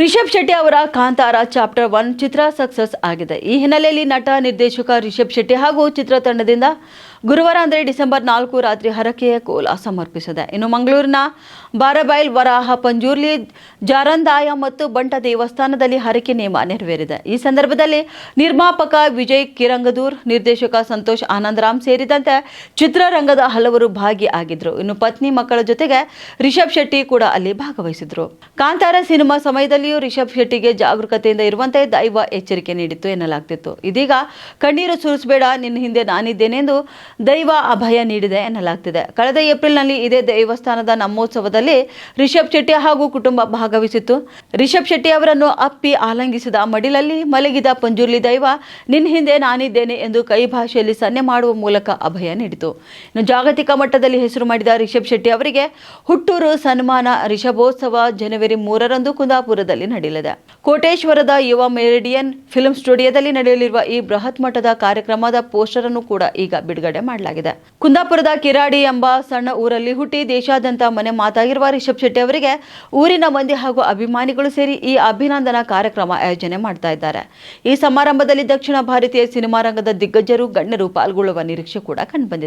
ರಿಷಬ್ ಶೆಟ್ಟಿ ಅವರ Kantara chapter one ಚಿತ್ರ success ಆಗಿದೆ. ಈ ಹಿನ್ನೆಲೆಯಲ್ಲಿ ನಟ ನಿರ್ದೇಶಕ ರಿಷಬ್ ಶೆಟ್ಟಿ ಹಾಗೂ ಚಿತ್ರತಂಡದಿಂದ ಗುರುವಾರ ಅಂದರೆ ಡಿಸೆಂಬರ್ ನಾಲ್ಕು ರಾತ್ರಿ ಹರಕೆಯ ಕೋಲ ಸಮರ್ಪಿಸಿದೆ. ಇನ್ನು ಮಂಗಳೂರಿನ ಬಾರಬೈಲ್ ವರಾಹ ಪಂಜೂರ್ಲಿ, ಜಾರಂದಾಯ ಮತ್ತು ಬಂಟ ದೇವಸ್ಥಾನದಲ್ಲಿ ಹರಕೆ ನೇಮ ನೆರವೇರಿದೆ. ಈ ಸಂದರ್ಭದಲ್ಲಿ ನಿರ್ಮಾಪಕ ವಿಜಯ್ ಕಿರಂಗದೂರ್, ನಿರ್ದೇಶಕ ಸಂತೋಷ್ ಆನಂದರಾಮ್ ಸೇರಿದಂತೆ ಚಿತ್ರರಂಗದ ಹಲವರು ಭಾಗಿಯಾಗಿದ್ದರು. ಇನ್ನು ಪತ್ನಿ ಮಕ್ಕಳ ಜೊತೆಗೆ ರಿಷಬ್ ಶೆಟ್ಟಿ ಕೂಡ ಅಲ್ಲಿ ಭಾಗವಹಿಸಿದ್ರು. ಕಾಂತಾರ ಸಿನಿಮಾ ಸಮಯದಲ್ಲಿಯೂ ರಿಷಬ್ ಶೆಟ್ಟಿಗೆ ಜಾಗರೂಕತೆಯಿಂದ ಇರುವಂತೆ ದೈವ ಎಚ್ಚರಿಕೆ ನೀಡಿತ್ತು ಎನ್ನಲಾಗ್ತಿತ್ತು. ಇದೀಗ ಕಣ್ಣೀರು ಸುರಿಸಬೇಡ, ನಿನ್ನ ಹಿಂದೆ ನಾನಿದ್ದೇನೆಂದು ದೈವ ಅಭಯ ನೀಡಿದೆ ಎನ್ನಲಾಗ್ತಿದೆ. ಕಳೆದ ಏಪ್ರಿಲ್ನಲ್ಲಿ ಇದೇ ದೇವಸ್ಥಾನದ ನಮ್ಮೋತ್ಸವದಲ್ಲಿ ರಿಷಬ್ ಶೆಟ್ಟಿ ಹಾಗೂ ಕುಟುಂಬ ಭಾಗವಹಿಸಿತ್ತು. ರಿಷಬ್ ಶೆಟ್ಟಿ ಅವರನ್ನು ಅಪ್ಪಿ ಆಲಂಗಿಸಿದ ಮಡಿಲಲ್ಲಿ ಮಲಗಿದ ಪಂಜುರ್ಲಿ ದೈವ ನಿನ್ನ ಹಿಂದೆ ನಾನಿದ್ದೇನೆ ಎಂದು ಕೈ ಭಾಷೆಯಲ್ಲಿ ಸನ್ನೆ ಮಾಡುವ ಮೂಲಕ ಅಭಯ ನೀಡಿತು. ಇನ್ನು ಜಾಗತಿಕ ಮಟ್ಟದಲ್ಲಿ ಹೆಸರು ಮಾಡಿದ ರಿಷಬ್ ಶೆಟ್ಟಿ ಅವರಿಗೆ ಹುಟ್ಟೂರು ಸನ್ಮಾನ ರಿಷಭೋತ್ಸವ ಜನವರಿ ಮೂರರಂದು ಕುಂದಾಪುರದಲ್ಲಿ ನಡೆಯಲಿದೆ. ಕೋಟೇಶ್ವರದ ಯುವ ಮೆರಿಡಿಯನ್ ಫಿಲ್ಮ್ ಸ್ಟುಡಿಯೋದಲ್ಲಿ ನಡೆಯಲಿರುವ ಈ ಬೃಹತ್ ಮಟ್ಟದ ಕಾರ್ಯಕ್ರಮದ ಪೋಸ್ಟರ್ ಅನ್ನು ಕೂಡ ಈಗ ಬಿಡುಗಡೆ ಮಾಡಲಾಗಿದೆ. ಕುಂದಾಪುರದ ಕಿರಾಡಿ ಎಂಬ ಸಣ್ಣ ಊರಲ್ಲಿ ಹುಟ್ಟಿ ದೇಶಾದ್ಯಂತ ಮನೆ ಮಾತಾಗಿರುವ ರಿಷಬ್ ಶೆಟ್ಟಿ ಅವರಿಗೆ ಊರಿನ ಮಂದಿ ಹಾಗೂ ಅಭಿಮಾನಿಗಳು ಸೇರಿ ಈ ಅಭಿನಂದನಾ ಕಾರ್ಯಕ್ರಮ ಆಯೋಜನೆ ಮಾಡ್ತಾ ಇದ್ದಾರೆ. ಈ ಸಮಾರಂಭದಲ್ಲಿ ದಕ್ಷಿಣ ಭಾರತೀಯ ಸಿನಿಮಾ ರಂಗದ ದಿಗ್ಗಜರು ಗಣ್ಯರು ಪಾಲ್ಗೊಳ್ಳುವ ನಿರೀಕ್ಷೆ ಕೂಡ ಕಂಡುಬಂದಿದೆ